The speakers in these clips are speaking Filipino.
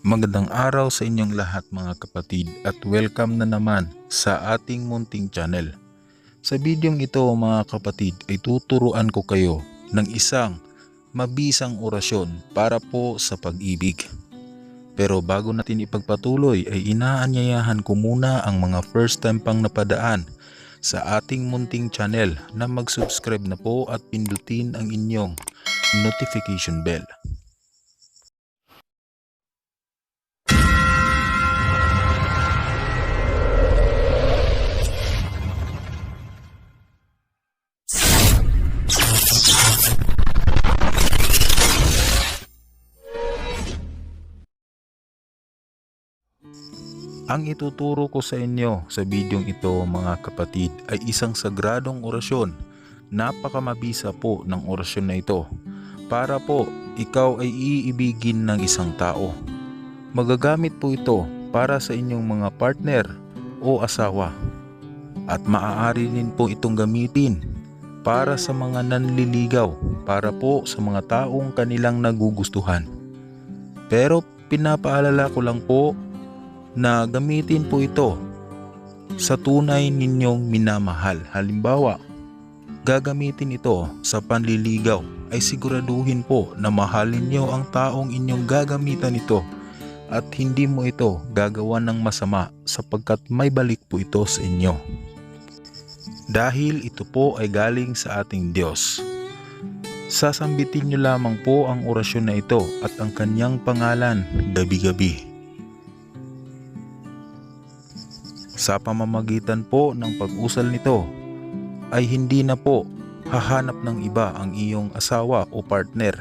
Magandang araw sa inyong lahat mga kapatid at welcome na naman sa ating munting channel. Sa bidyong ito mga kapatid ay tuturuan ko kayo ng isang mabisang orasyon para po sa pag-ibig. Pero bago natin ipagpatuloy ay inaanyayahan ko muna ang mga first time pang napadaan sa ating munting channel na mag-subscribe na po at pindutin ang inyong notification bell. Ang ituturo ko sa inyo sa bidyong ito mga kapatid ay isang sagradong orasyon. Napakamabisa po ng orasyon na ito para po ikaw ay iibigin ng isang tao. Magagamit po ito para sa inyong mga partner o asawa. At maaari rin po itong gamitin para sa mga nanliligaw, para po sa mga taong kanilang nagugustuhan. Pero pinapaalala ko lang po na gamitin po ito sa tunay ninyong minamahal. Halimbawa, gagamitin ito sa panliligaw ay siguraduhin po na mahalin niyo ang taong inyong gagamitan ito at hindi mo ito gagawa ng masama sapagkat may balik po ito sa inyo. Dahil ito po ay galing sa ating Diyos. Sasambitin niyo lamang po ang orasyon na ito at ang kanyang pangalan gabi-gabi. Sa pamamagitan po ng pag-usal nito ay hindi na po hahanap ng iba ang iyong asawa o partner.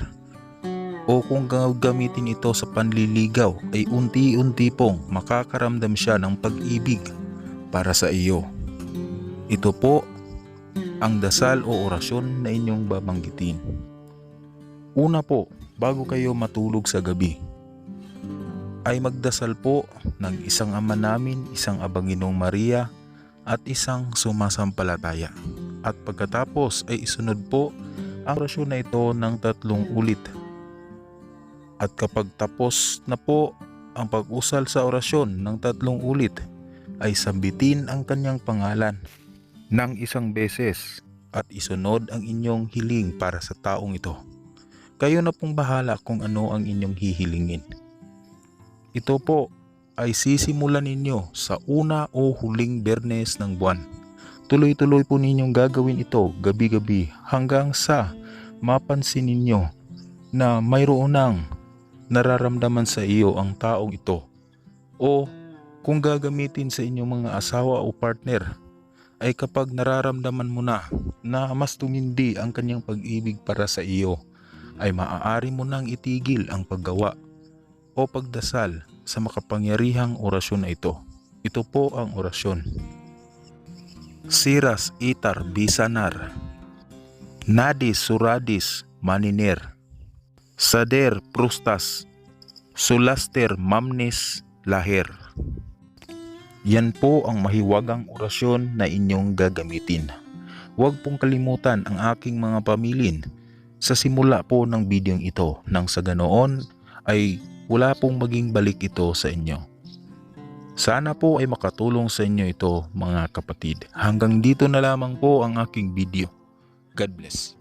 O kung gagamitin ito sa panliligaw ay unti-unti pong makakaramdam siya ng pag-ibig para sa iyo. Ito po ang dasal o orasyon na inyong babanggitin. Una po, bago kayo matulog sa gabi, ay magdasal po ng isang ama namin, isang abanginong Maria at isang sumasampalataya. At pagkatapos ay isunod po ang orasyon na ito ng tatlong ulit. At kapag tapos na po ang pag-usal sa orasyon ng tatlong ulit, ay sambitin ang kanyang pangalan ng isang beses at isunod ang inyong hiling para sa taong ito. Kayo na pong bahala kung ano ang inyong hihilingin. Ito po ay sisimulan ninyo sa una o huling bernes ng buwan. Tuloy-tuloy po ninyong gagawin ito gabi-gabi hanggang sa mapansin ninyo na mayroon ng nararamdaman sa iyo ang taong ito. O kung gagamitin sa inyong mga asawa o partner ay kapag nararamdaman mo na na mas tumindi ang kanyang pag-ibig para sa iyo ay maaari mo nang itigil ang paggawa o pagdasal sa makapangyarihang orasyon na ito. Ito po ang orasyon. Siras itar bisanar. Nadis suradis maniner. Sader prustas. Sulaster mamnis laher. Yan po ang mahiwagang orasyon na inyong gagamitin. Huwag pong kalimutan ang aking mga pamilin sa simula po ng bidyong ito nang sa ganoon ay wala pong maging balik ito sa inyo. Sana po ay makatulong sa inyo ito mga kapatid. Hanggang dito na lamang po ang aking video. God bless.